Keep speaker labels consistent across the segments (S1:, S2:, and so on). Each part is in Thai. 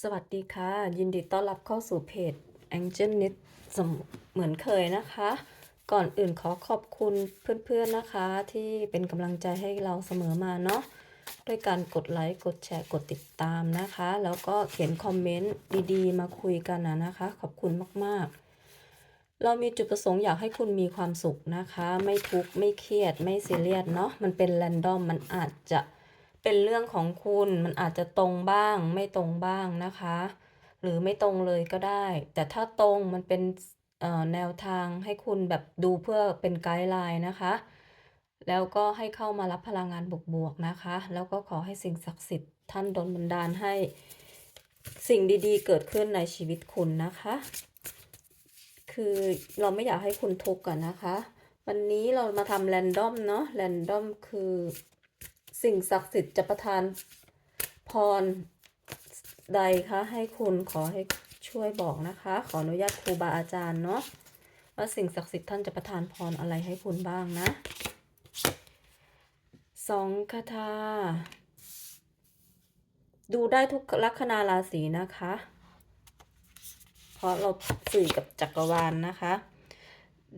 S1: สวัสดีค่ะ ยินดีต้อนรับเข้าสู่เพจ Angel n i t เสมเหมือนเคยนะคะ ก่อนอื่นขอขอบคุณเพื่อนๆนะคะ ที่เป็นกำลังใจให้เราเสมอมาเนาะด้วยการกดไลค์กดแชร์กดติดตามนะคะ แล้วก็เขียนคอมเมนต์ดีๆ มาคุยกันนะนะคะ ขอบคุณมากๆ เรามีจุดประสงค์อยากให้คุณมีความสุขนะคะ ไม่ทุกข์ไม่เครียดไม่ซีเรียสเนาะมันเป็นแรนดอมมันอาจจะ เป็นเรื่องของคุณมันอาจจะตรงบ้างไม่ตรงบ้างนะคะ หรือไม่ตรงเลยก็ได้ แต่ถ้าตรงมันเป็นแนวทางให้คุณแบบดูเพื่อเป็นไกด์ไลน์นะคะ แล้วก็ให้เข้ามารับพลังงานบวกๆนะคะ แล้วก็ขอให้สิ่งศักดิ์สิทธิ์ท่านดลบันดาลให้สิ่งดีๆ เกิดขึ้นในชีวิตคุณนะคะ คือเราไม่อยากให้คุณทุกข์กันนะคะ วันนี้เรามาทำแรนดอมเนาะแรนดอมคือ สิ่งศักดิ์สิทธิ์จะประทาน พรใดคะให้คุณขอให้ช่วยบอกนะคะ ขออนุญาตครูบาอาจารย์เนาะว่าสิ่งศักดิ์สิทธิ์ท่านจะประทานพรอะไรให้คุณบ้างนะสองคาถาดูได้ทุกลัคนาราศีนะคะ เพราะเราสื่อกับจักรวาลนนะคะ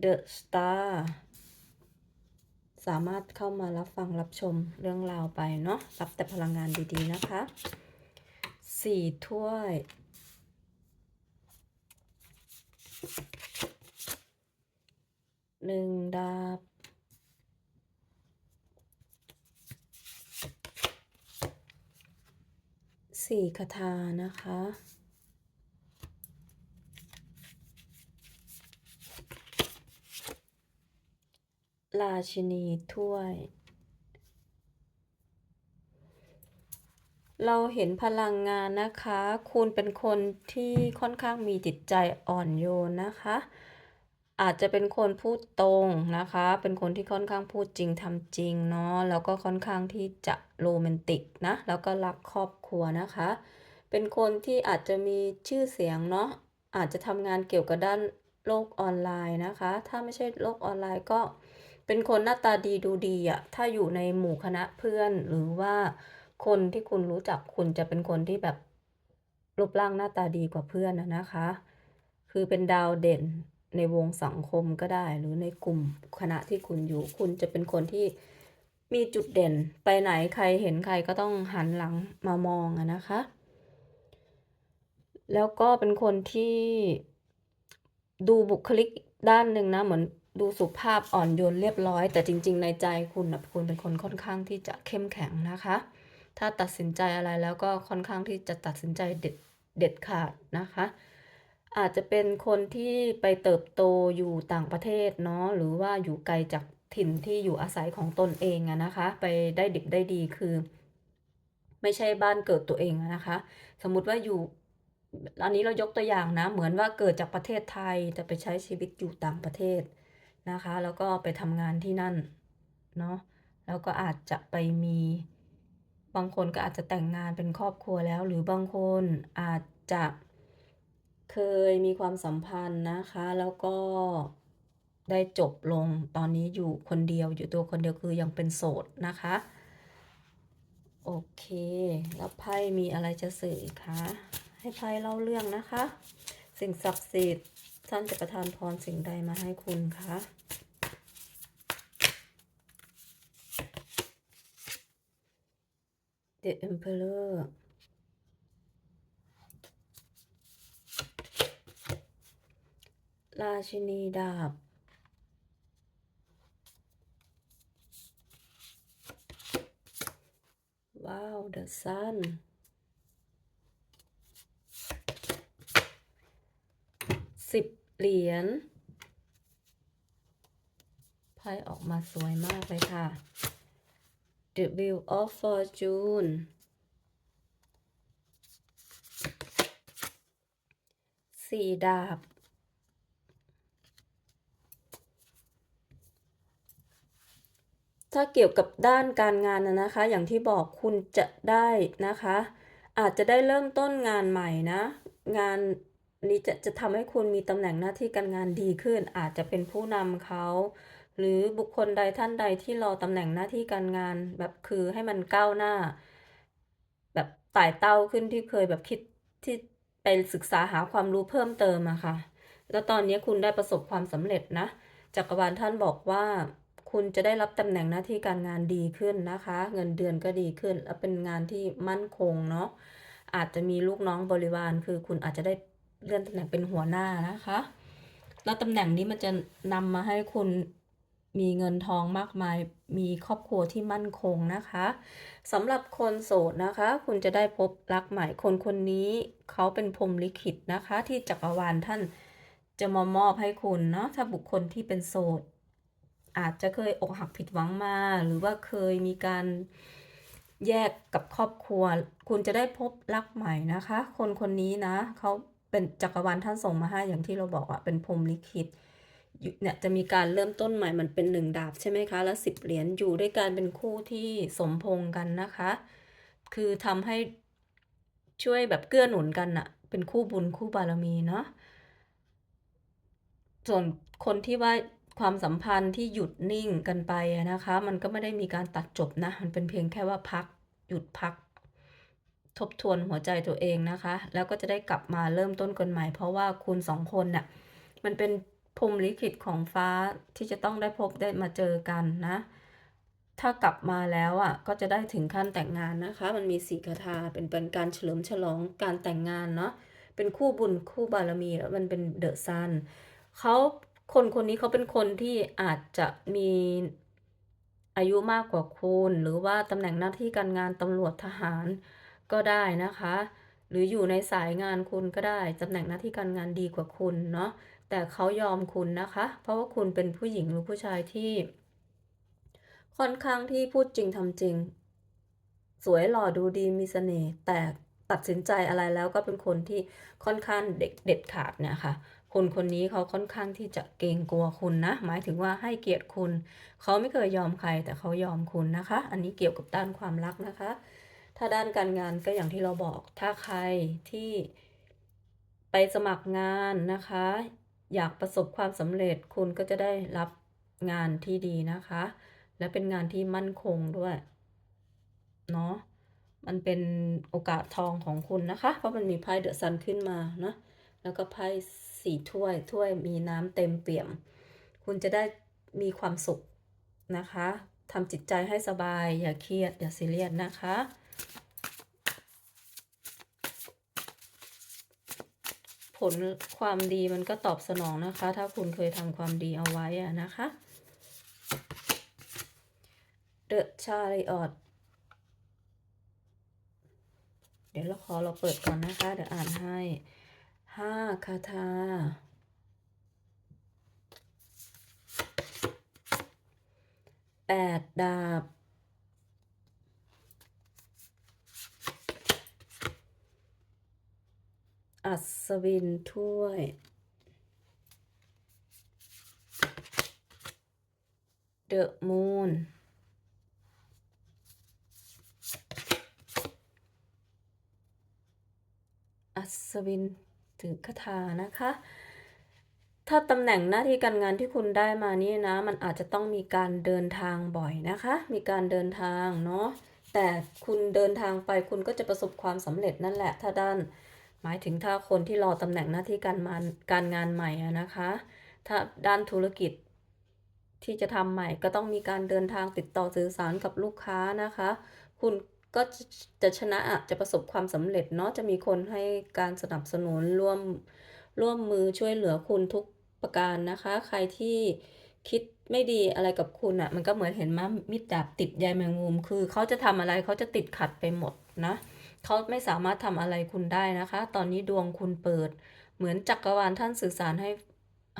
S1: The Star สามารถเข้ามารับฟังรับชมเรื่องราวไปเนาะรับแต่พลังงานดีๆนะคะสี่ถ้วย หนึ่งดาบ สี่คาถานะคะ ราชินีถ้วย เราเห็นพลังงานนะคะ คุณเป็นคนที่ค่อนข้างมีจิตใจอ่อนโยนนะคะ อาจจะเป็นคนพูดตรงนะคะ เป็นคนที่ค่อนข้างพูดจริงทำจริงเนาะ แล้วก็ค่อนข้างที่จะโรแมนติกนะ แล้วก็รักครอบครัวนะคะ เป็นคนที่อาจจะมีชื่อเสียงเนาะ อาจจะทำงานเกี่ยวกับด้านโลกออนไลน์นะคะ ถ้าไม่ใช่โลกออนไลน์ก็ เป็นคนหน้าตาดีดูดีอะถ้าอยู่ในหมู่คณะเพื่อน หรือว่าคนที่คุณรู้จักคุณจะเป็นคนที่แบบรูปร่างหน้าตาดีกว่าเพื่อนนะคะ คือเป็นดาวเด่นในวงสังคมก็ได้ หรือในกลุ่มคณะที่คุณอยู่ คุณจะเป็นคนที่มีจุดเด่นไปไหนใครเห็นใครก็ต้องหันหลังมามองอะนะคะ แล้วก็เป็นคนที่ดูบุคลิกด้านหนึ่งนะเหมือน ดูสุภาพอ่อนโยนเรียบร้อย แต่จริง ๆ ในใจคุณนะคุณเป็นคนค่อนข้างที่จะเข้มแข็งนะคะ ถ้าตัดสินใจอะไรแล้วก็ค่อนข้างที่จะตัดสินใจเด็ดเด็ดขาดนะคะ อาจจะเป็นคนที่ไปเติบโตอยู่ต่างประเทศเนาะหรือว่าอยู่ไกลจากถิ่นที่อยู่อาศัยของตนเองอะนะคะ ไปได้ดิบได้ดีคือ ไม่ใช่บ้านเกิดตัวเองนะคะ สมมุติว่าอยู่อันนี้เรายกตัวอย่างนะ เหมือนว่าเกิดจากประเทศไทยแต่ไปใช้ชีวิตอยู่ต่างประเทศ นะคะ แล้วก็ไปทำงานที่นั่นเนาะแล้วก็อาจจะไปมีบางคนก็อาจจะแต่งงานเป็นครอบครัวแล้ว หรือบางคนอาจจะเคยมีความสัมพันธ์นะคะ แล้วก็ได้จบลงตอนนี้อยู่คนเดียวอยู่ตัวคนเดียวคือยังเป็นโสดนะคะ โอเค แล้วไพ่มีอะไรจะสื่อคะให้ไพ่เล่าเรื่องนะคะ สิ่งศักดิ์สิทธิ์ ท่านจะประทานพรสิ่งใดมาให้คุณคะ The Emperor ราชินีดาบ ว้าว The Sun สิบ เหรียญไพ่ออกมาสวยมากเลยค่ะ The Wheel of Fortune สี่ดาบ ถ้าเกี่ยวกับด้านการงานนะนะคะ อย่างที่บอกคุณจะได้นะคะ อาจจะได้เริ่มต้นงานใหม่นะ งาน นี้จะจะทำให้คุณมีตำแหน่งหน้าที่การงานดีขึ้น อาจจะเป็นผู้นำเขาหรือบุคคลใดท่านใดที่รอตำแหน่งหน้าที่การงาน แบบคือให้มันก้าวหน้า แบบไต่เต้าขึ้นที่เคยแบบคิดที่ไปศึกษาหาความรู้เพิ่มเติมอะค่ะ แล้วตอนนี้คุณได้ประสบความสำเร็จนะจักรวาลท่านบอกว่า คุณจะได้รับตำแหน่งหน้าที่การงานดีขึ้นนะคะ เงินเดือนก็ดีขึ้น และเป็นงานที่มั่นคงเนาะอาจจะมีลูกน้องบริวารคือคุณอาจจะได้ เลื่อนตำแหน่งเป็นหัวหน้านะคะ แล้วตำแหน่งนี้มันจะนำมาให้คุณมีเงินทองมากมาย มีครอบครัวที่มั่นคงนะคะสำหรับคนโสดนะคะ คุณจะได้พบรักใหม่คนคนนี้เขาเป็นพรมลิขิตนะคะ ที่จักรวาลท่านจะมามอบให้คุณเนาะถ้าบุคคลที่เป็นโสด อาจจะเคยอกหักผิดหวังมา หรือว่าเคยมีการแยกกับครอบครัว คุณจะได้พบรักใหม่นะคะ คนคนนี้นะเขา เป็นจักรวาลท่านส่งมาให้อย่างที่เราบอกอะเป็นพรมลิขิตเนี่ยจะมีการเริ่มต้นใหม่มันเป็นหนึ่งดาบใช่ไหมคะ แล้วสิบเหรียญอยู่ด้วยกันเป็นคู่ที่สมพงกันนะคะ คือทำให้ช่วยแบบเกื้อหนุนกันอะเป็นคู่บุญคู่บารมีเนาะส่วนคนที่ว่าความสัมพันธ์ที่หยุดนิ่งกันไปนะคะ มันก็ไม่ได้มีการตัดจบนะ มันเป็นเพียงแค่ว่าพักหยุดพัก ทบทวนหัวใจตัวเองนะคะ แล้วก็จะได้กลับมาเริ่มต้นกันใหม่ เพราะว่าคุณสองคนน่ะมันเป็นพรหมลิขิตของฟ้าที่จะต้องได้พบได้มาเจอกันนะ ถ้ากลับมาแล้วอะก็จะได้ถึงขั้นแต่งงานนะคะ มันมีสีคาถาเป็นเป็นการเฉลิมฉลองการแต่งงานเนาะเป็นคู่บุญคู่บารมีแล้วมันเป็นเดอะซันเขาคนคนนี้เขาเป็นคนที่อาจจะมีอายุมากกว่าคุณ หรือว่าตำแหน่งหน้าที่การงานตำรวจทหาร ก็ได้นะคะ หรืออยู่ในสายงานคุณก็ได้ตำแหน่งหน้าที่การงานดีกว่าคุณเนาะแต่เขายอมคุณนะคะ เพราะว่าคุณเป็นผู้หญิงหรือผู้ชายที่ ค่อนข้างที่พูดจริงทำจริง สวยหล่อดูดีมีเสน่ห์แต่ตัดสินใจอะไรแล้วก็เป็นคนที่ค่อนข้างเด็กเด็ดขาดเนี่ยค่ะ คนคนนี้เขาค่อนข้างที่จะเกรงกลัวคุณนะ หมายถึงว่าให้เกียรติคุณ เขาไม่เคยยอมใครแต่เขายอมคุณนะคะ อันนี้เกี่ยวกับด้านความรักนะคะ ถ้าด้านการงานก็อย่างที่เราบอก ถ้าใครที่ไปสมัครงานนะคะ อยากประสบความสำเร็จคุณก็จะได้รับงานที่ดีนะคะ และเป็นงานที่มั่นคงด้วย เนาะมันเป็นโอกาสทองของคุณนะคะ เพราะมันมีไพ่เดอะซันขึ้นมานะแล้วก็ไพ่สี่ถ้วย ถ้วยมีน้ำเต็มเปี่ยม คุณจะได้มีความสุขนะคะทำจิตใจให้สบาย อย่าเครียด อย่าซีเรียสนะคะ ผลความดีมันก็ตอบสนองนะคะ ถ้าคุณเคยทำความดีเอาไว้อะนะคะ The Chariot เดี๋ยวเราขอเราเปิดก่อนนะคะ เดี๋ยวอ่านให้ห้าคาถาแปดดาบ อัศวินถ้วย เดอะมูนอัศวินถือคาถานะคะ ถ้าตำแหน่งหน้าที่การงานที่คุณได้มานี่นะ มันอาจจะต้องมีการเดินทางบ่อยนะคะ มีการเดินทางเนาะ แต่คุณเดินทางไปคุณก็จะประสบความสำเร็จนั่นแหละ ถ้าด้าน หมายถึงถ้าคนที่รอตำแหน่งหน้าที่การงาการงานใหม่นะคะ ถ้าด้านธุรกิจที่จะทำใหม่ก็ต้องมีการเดินทางติดต่อสื่อสารกับลูกค้านะคะ คุณก็จะชนะอะจะประสบความสำเร็จเนาะจะมีคนให้การสนับสนุนร่วมร่วมมือช่วยเหลือคุณทุกประการนะคะ ใครที่คิดไม่ดีอะไรกับคุณอะมันก็เหมือนเห็นมามิดดาบติดใยแมงมุมคือเขาจะทำอะไรเขาจะติดขัดไปหมดนะ เขาไม่สามารถทำอะไรคุณได้นะคะ ตอนนี้ดวงคุณเปิด เหมือนจักรวาลท่านสื่อสารให้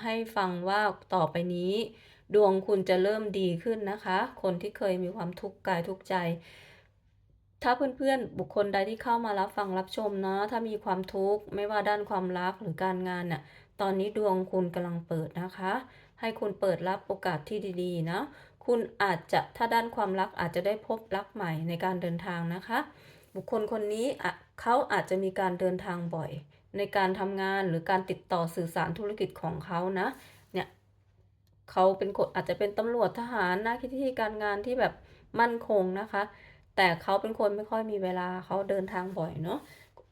S1: ให้ฟังว่าต่อไปนี้ ดวงคุณจะเริ่มดีขึ้นนะคะ คนที่เคยมีความทุกข์กายทุกข์ใจ ถ้าเพื่อนๆ บุคคลใดที่เข้ามารับฟังรับชมนะ ถ้ามีความทุกข์ไม่ว่าด้านความรักหรือการงานน่ะ ตอนนี้ดวงคุณกำลังเปิดนะคะ ให้คุณเปิดรับโอกาสที่ดีๆนะ คุณอาจจะถ้าด้านความรักอาจจะได้พบรักใหม่ในการเดินทางนะคะ บุคคลคนนี้เขาอาจจะมีการเดินทางบ่อย ในการทำงานหรือการติดต่อสื่อสารธุรกิจของเขานะเนี่ยเขาเป็นคนอาจจะเป็นตำรวจทหารหน้าที่การงานที่แบบมั่นคงนะคะ แต่เขาเป็นคนไม่ค่อยมีเวลาเขาเดินทางบ่อยเนาะ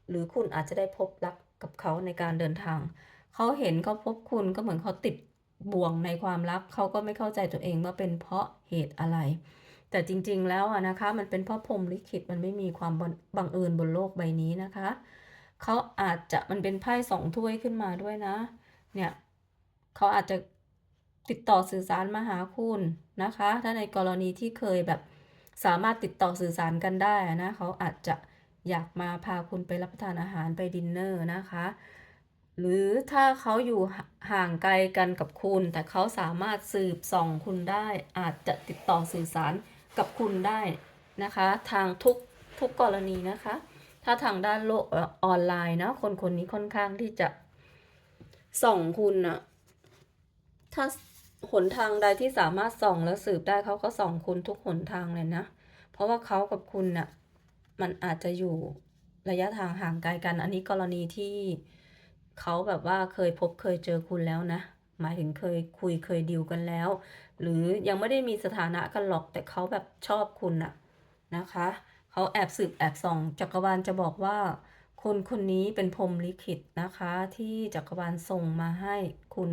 S1: หรือคุณอาจจะได้พบรักกับเขาในการเดินทาง เขาเห็นเขาพบคุณก็เหมือนเขาติดบ่วงในความรักเขาก็ไม่เข้าใจตัวเองว่าเป็นเพราะเหตุอะไร แต่จริงๆแล้วอะนะคะ มันเป็นเพราะพรมลิขิตมันไม่มีความบังเอิญบนโลกใบนี้นะคะเขาอาจจะมันเป็นไพ่สองถ้วยขึ้นมาด้วยนะ เนี่ยเขาอาจจะติดต่อสื่อสารมาหาคุณนะคะ ถ้าในกรณีที่เคยแบบสามารถติดต่อสื่อสารกันได้นะเขาอาจจะอยากมาพาคุณไปรับประทานอาหารไปดินเนอร์นะคะ หรือถ้าเขาอยู่ห่างไกลกันกับคุณ แต่เขาสามารถสืบส่องคุณได้ อาจจะติดต่อสื่อสาร กับคุณได้นะคะ ทางทุกทุกกรณีนะคะ ถ้าทางด้านโลกออนไลน์นะคนคนนี้ค่อนข้างที่จะส่องคุณอะถ้าหนทางใดที่สามารถส่องแล้วสืบได้เขาก็ส่องคุณทุกหนทางเลยนะ เพราะว่าเขากับคุณน่ะมันอาจจะอยู่ระยะทางห่างไกลกัน อันนี้กรณีที่เขาแบบว่าเคยพบเคยเจอคุณแล้วนะ หมายถึงเคยคุยเคยดีลกันแล้ว หรือยังไม่ได้มีสถานะกันหรอกแต่เขาแบบชอบคุณน่ะนะคะเขาแอบสืบแอบส่อง จักรวาลจะบอกว่า คนคนนี้เป็นพรมลิขิตนะคะ ที่จักรวาลส่งมาให้คุณ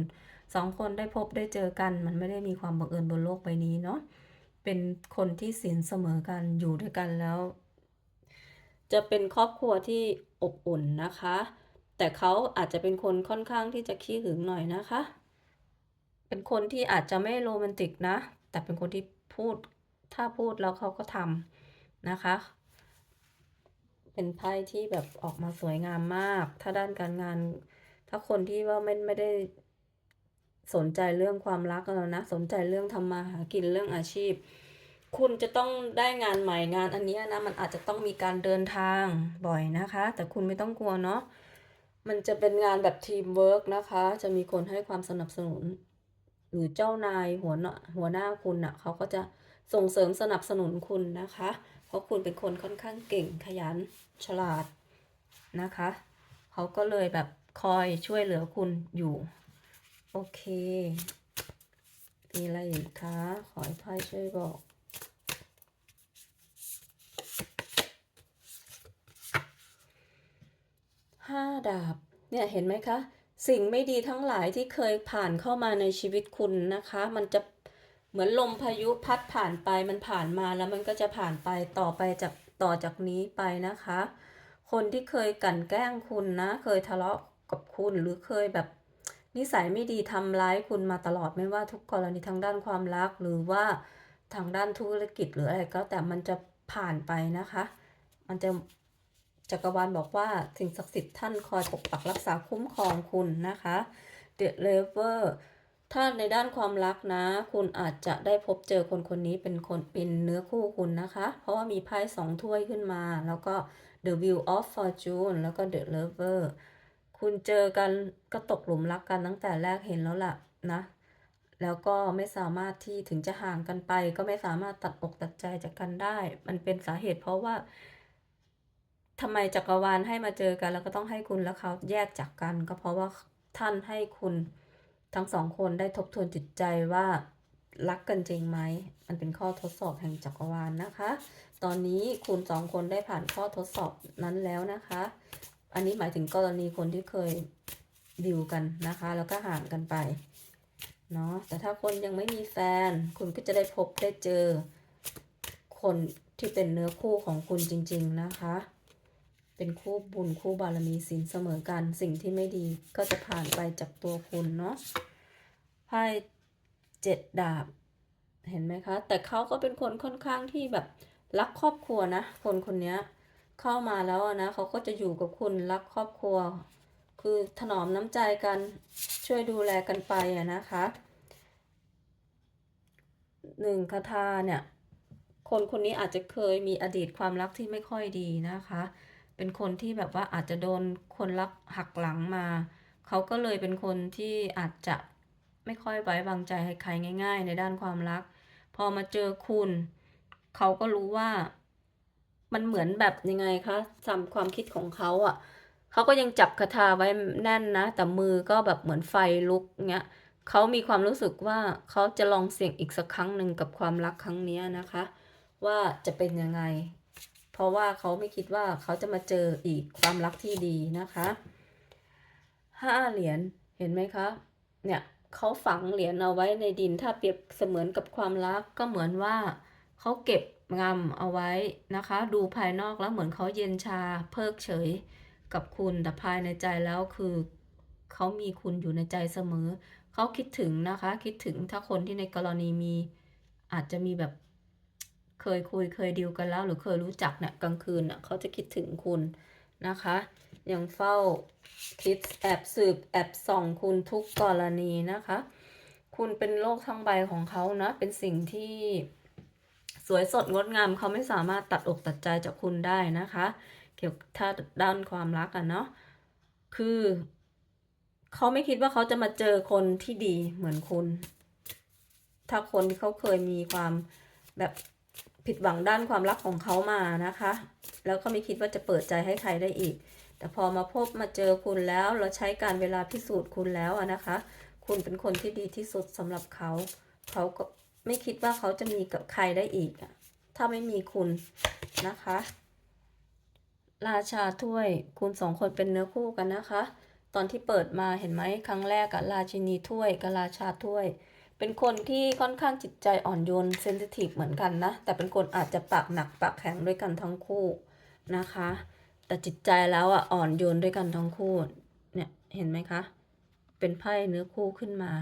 S1: สองคนได้พบได้เจอกัน มันไม่ได้มีความบังเอิญบนโลกใบนี้เนาะเป็นคนที่ศีลเสมอกันอยู่ด้วยกันแล้ว จะเป็นครอบครัวที่อบอุ่นนะคะ แต่เขาอาจจะเป็นคนค่อนข้างที่จะขี้หึงหน่อยนะคะ เป็นคนที่อาจจะไม่โรแมนติกนะ แต่เป็นคนที่พูดถ้าพูดแล้วเขาก็ทำนะคะ เป็นไพ่ที่แบบออกมาสวยงามมาก ถ้าด้านการงาน ถ้าคนที่ว่าไม่ไม่ได้สนใจเรื่องความรักแล้วนะ สนใจเรื่องทำมาหากินเรื่องอาชีพ คุณจะต้องได้งานใหม่งานอันนี้นะ มันอาจจะต้องมีการเดินทางบ่อยนะคะ แต่คุณไม่ต้องกลัวเนาะมันจะเป็นงานแบบทีมเวิร์กนะคะ จะมีคนให้ความสนับสนุน หรือเจ้านายหัวหน้าหัวหน้าคุณน่ะเขาก็จะส่งเสริมสนับสนุนคุณนะคะ เพราะคุณเป็นคนค่อนข้างเก่งขยันฉลาดนะคะ เขาก็เลยแบบคอยช่วยเหลือคุณอยู่ โอเคมีอะไรอีกคะขอให้ไพ่ช่วยบอกห้าดาบเนี่ยเห็นไหมคะ สิ่งไม่ดีทั้งหลายที่เคยผ่านเข้ามาในชีวิตคุณนะคะ มันจะเหมือนลมพายุพัดผ่านไปมันผ่านมาแล้วมันก็จะผ่านไปต่อไปจากต่อจากนี้ไปนะคะ คนที่เคยกั่นแกล้งคุณนะ เคยทะเลาะกับคุณหรือเคยแบบนิสัยไม่ดีทำร้ายคุณมาตลอดไม่ว่าทุกกรณีทางด้านความรัก หรือว่าทางด้านธุรกิจหรืออะไรก็แต่มันจะผ่านไปนะคะ มันจะ จักรวาลบอกว่าสิ่งศักดิ์สิทธิ์ท่านคอยปกปักรักษาคุ้มครองคุณนะคะ The Lover ถ้าในด้านความรักนะ คุณอาจจะได้พบเจอคนคนนี้เป็นคนเป็นเนื้อคู่คุณนะคะ เพราะว่ามีไพ่สองถ้วยขึ้นมา แล้วก็ The Wheel of Fortune แล้วก็ The Lover คุณเจอกันก็ตกหลุมรักกันตั้งแต่แรกเห็นแล้วล่ะนะ แล้วก็ไม่สามารถที่ถึงจะห่างกันไป ก็ไม่สามารถตัดอกตัดใจจากกันได้ มันเป็นสาเหตุเพราะว่า ทำไมจักรวาลให้มาเจอกัน แล้วก็ต้องให้คุณและเขาแยกจากกัน ก็เพราะว่าท่านให้คุณทั้งสองคนได้ทบทวนจิตใจว่ารักกันจริงไหม มันเป็นข้อทดสอบแห่งจักรวาลนะคะ ตอนนี้คุณสองคนได้ผ่านข้อทดสอบนั้นแล้วนะคะ อันนี้หมายถึงกรณีคนที่เคยดิวกันนะคะ แล้วก็ห่างกันไป เนาะ แต่ถ้าคนยังไม่มีแฟน คุณก็จะได้พบได้เจอ คนที่เป็นเนื้อคู่ของคุณจริง ๆ นะคะ เป็นคู่บุญคู่บารมีศีลเสมอกัน สิ่งที่ไม่ดีก็จะผ่านไปจากตัวคุณเนาะไพ่เจ็ดดาบ เห็นไหมคะ แต่เขาก็เป็นคนค่อนข้างที่แบบรักครอบครัวนะ คนคนนี้เข้ามาแล้วนะเขาก็จะอยู่กับคุณรักครอบครัว คือถนอมน้ำใจกันช่วยดูแลกันไปอะนะคะหนึ่งคาถาเนี่ย คนคนนี้อาจจะเคยมีอดีตความรักที่ไม่ค่อยดีนะคะ เป็นคนที่แบบว่าอาจจะโดนคนรักหักหลังมา เขาก็เลยเป็นคนที่อาจจะไม่ค่อยไว้วางใจใใครง่าย ๆ ในด้านความรัก พอมาเจอคุณ เขาก็รู้ว่ามันเหมือนแบบยังไงคะตามความคิดของเขาอะ่ะเขาก็ยังจับคาถาไว้แน่นนะ แต่มือก็แบบเหมือนไฟลุกเงี้ยเขามีความรู้สึกว่าเขาจะลองเสี่ยงอีกสักครั้งหนึ่งกับความรักครั้งนี้นะคะ ว่าจะเป็นยังไง เพราะว่าเขาไม่คิดว่าเขาจะมาเจออีกความรักที่ดีนะคะห้าเหรียญเห็นไหมคะ เนี่ยเขาฝังเหรียญเอาไว้ในดิน ถ้าเปรียบเสมือนกับความรักก็เหมือนว่าเขาเก็บงำเอาไว้นะคะ ดูภายนอกแล้วเหมือนเขาเย็นชาเพิกเฉยกับคุณแต่ภายในใจแล้วคือเขามีคุณอยู่ในใจเสมอ เขาคิดถึงนะคะ คิดถึงถ้าคนที่ในกรณีมีอาจจะมีแบบ เคยคุยเคยดีลกันแล้ว หรือเคยรู้จักเนี่ยกลางคืนน่ะเขาจะคิดถึงคุณนะคะ ยังเฝ้าคิดแอบสืบแอบส่องคุณทุกกรณีนะคะ คุณเป็นโลกทั้งใบของเขานะ เป็นสิ่งที่สวยสดงดงามเขาไม่สามารถตัดอกตัดใจจากคุณได้นะคะ เกี่ยวกับถ้าด้านความรักอะเนาะคือเขาไม่คิดว่าเขาจะมาเจอคนที่ดีเหมือนคุณ ถ้าคนที่เขาเคยมีความแบบ ผิดหวังด้านความรักของเขามานะคะ แล้วก็ไม่คิดว่าจะเปิดใจให้ใครได้อีก แต่พอมาพบมาเจอคุณแล้ว เราใช้การเวลาพิสูจน์คุณแล้วอะนะคะ คุณเป็นคนที่ดีที่สุดสำหรับเขา เขาก็ไม่คิดว่าเขาจะมีกับใครได้อีก ถ้าไม่มีคุณนะคะ ราชาถ้วยคุณสองคนเป็นเนื้อคู่กันนะคะ ตอนที่เปิดมาเห็นไหมครั้งแรกอะราชินีถ้วยกับราชาถ้วย เป็นคนที่ค่อนข้างจิตใจอ่อนโยนเซนซิทีฟเหมือนกันนะ แต่เป็นคนอาจจะปากหนักปากแข็งด้วยกันทั้งคู่นะคะ แต่จิตใจแล้วอะอ่อนโยนด้วยกันทั้งคู่เนี่ยเห็นไหมคะ เป็นไพ่เนื้อคู่ขึ้นมา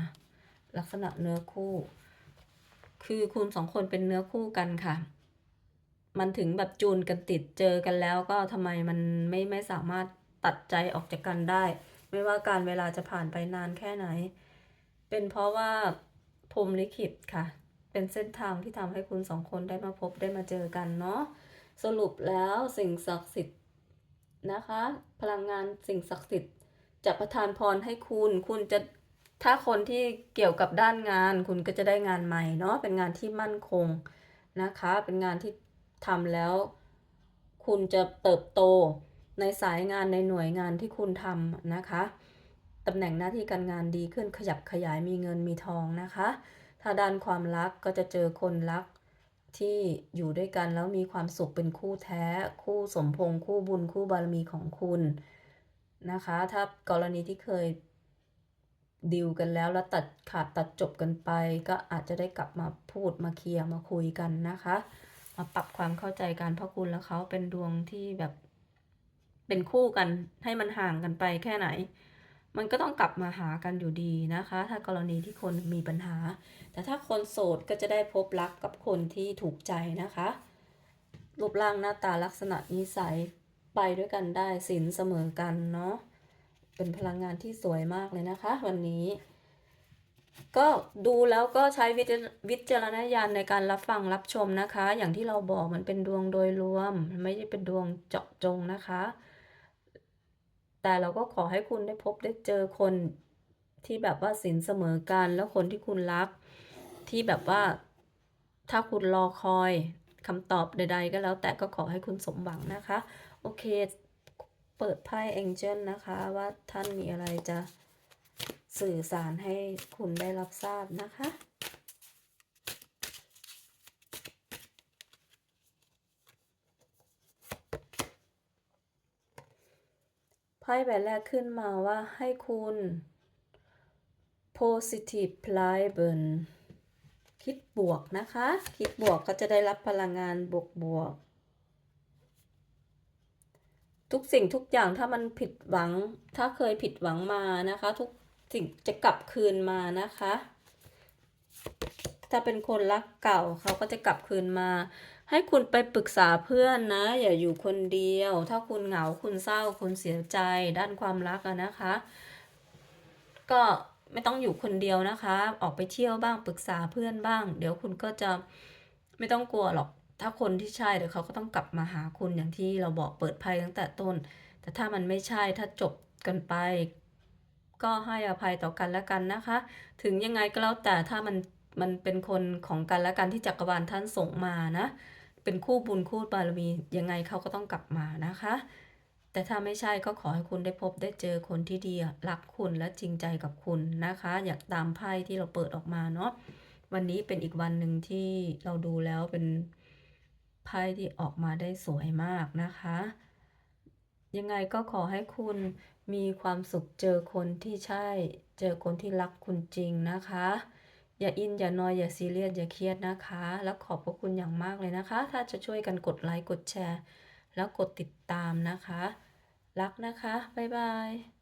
S1: ลักษณะเนื้อคู่ คือคุณสองคนเป็นเนื้อคู่กันค่ะ มันถึงแบบจูนกันติดเจอกันแล้วก็ทำไมมันไม่ไม่สามารถตัดใจออกจากกันได้ ไม่ว่าการเวลาจะผ่านไปนานแค่ไหน เป็นเพราะว่า พรมลิขิตค่ะ เป็นเส้นทางที่ทำให้คุณสองคนได้มาพบได้มาเจอกันเนาะสรุปแล้วสิ่งศักดิ์สิทธิ์นะคะ พลังงานสิ่งศักดิ์สิทธิ์จะประทานพรให้คุณ คุณจะถ้าคนที่เกี่ยวกับด้านงาน คุณก็จะได้งานใหม่เนาะเป็นงานที่มั่นคงนะคะ เป็นงานที่ทำแล้ว คุณจะเติบโตในสายงานในหน่วยงานที่คุณทำนะคะ ตำแหน่งหน้าที่การงานดีขึ้นขยับขยายมีเงินมีทองนะคะ ถ้าด้านความรักก็จะเจอคนรักที่อยู่ด้วยกันแล้วมีความสุขเป็นคู่แท้ คู่สมพงคู่บุญคู่บารมีของคุณนะคะ ถ้ากรณีที่เคยดีลกันแล้วแล้วตัดขาดตัดจบกันไป ก็อาจจะได้กลับมาพูดมาเคลียร์มาคุยกันนะคะ มาปรับความเข้าใจกันเพราะคุณและเขาเป็นดวงที่แบบเป็นคู่กันให้มันห่างกันไปแค่ไหน มันก็ต้องกลับมาหากันอยู่ดีนะคะ ถ้ากรณีที่คนมีปัญหา แต่ถ้าคนโสดก็จะได้พบรักกับคนที่ถูกใจนะคะ รูปร่างหน้าตาลักษณะนิสัยไปด้วยกันได้สินเสมอกันเนาะเป็นพลังงานที่สวยมากเลยนะคะ วันนี้ ก็ดูแล้วก็ใช้วิจวจารณญาณในการรับฟังรับชมนะคะ อย่างที่เราบอกมันเป็นดวงโดยรวม ไม่ได้เป็นดวงเจาะจงนะคะ แต่เราก็ขอให้คุณได้พบได้เจอคนที่แบบว่าสินเสมอกัน แล้วคนที่คุณรัก ที่แบบว่าถ้าคุณรอคอยคำตอบใด ๆ ก็แล้วแต่ก็ขอให้คุณสมหวังนะคะ โอเค เปิดไพ่ Angel นะคะ ว่าท่านมีอะไรจะสื่อสารให้คุณได้รับทราบนะคะ ไพ่ใบแรกขึ้นมาว่าให้คุณ positive bleiben คิดบวกนะคะ คิดบวกก็จะได้รับพลังงานบวกบวก ทุกสิ่งทุกอย่างถ้ามันผิดหวัง ถ้าเคยผิดหวังมานะคะ ทุกสิ่งจะกลับคืนมานะคะ ถ้าเป็นคนรักเก่าเขาก็จะกลับคืนมา ให้คุณไปปรึกษาเพื่อนนะ อย่าอยู่คนเดียว ถ้าคุณเหงาคุณเศร้าคุณเสียใจด้านความรักนะคะ ก็ไม่ต้องอยู่คนเดียวนะคะ ออกไปเที่ยวบ้างปรึกษาเพื่อนบ้าง เดี๋ยวคุณก็จะไม่ต้องกลัวหรอก ถ้าคนที่ใช่เดี๋ยวเขาก็ต้องกลับมาหาคุณอย่างที่เราบอกเปิดไพ่ตั้งแต่ต้น แต่ถ้ามันไม่ใช่ถ้าจบกันไป ก็ให้อภัยต่อกันและกันนะคะ ถึงยังไงก็แล้วแต่ถ้ามันมันเป็นคนของกันและกันที่จักรวาลท่านส่งมานะ เป็นคู่บุญคู่บารมียังไงเขาก็ต้องกลับมานะคะ แต่ถ้าไม่ใช่ก็ขอให้คุณได้พบได้เจอคนที่ดีรักคุณและจริงใจกับคุณนะคะ อยากตามไพ่ที่เราเปิดออกมาเนาะวันนี้เป็นอีกวันหนึ่งที่เราดูแล้วเป็นไไพ่ที่ออกมาได้สวยมากนะคะ ยังไงก็ขอให้คุณมีความสุขเจอคนที่ใช่ เจอคนที่รักคุณจริงนะคะ อย่าอินอย่านอยอย่าซีเรียสอย่าเครียดนะคะ แล้วขอบพระคุณอย่างมากเลยนะคะ ถ้าจะช่วยกันกดไลค์กดแชร์ แล้วกดติดตามนะคะ รักนะคะ บ๊ายบาย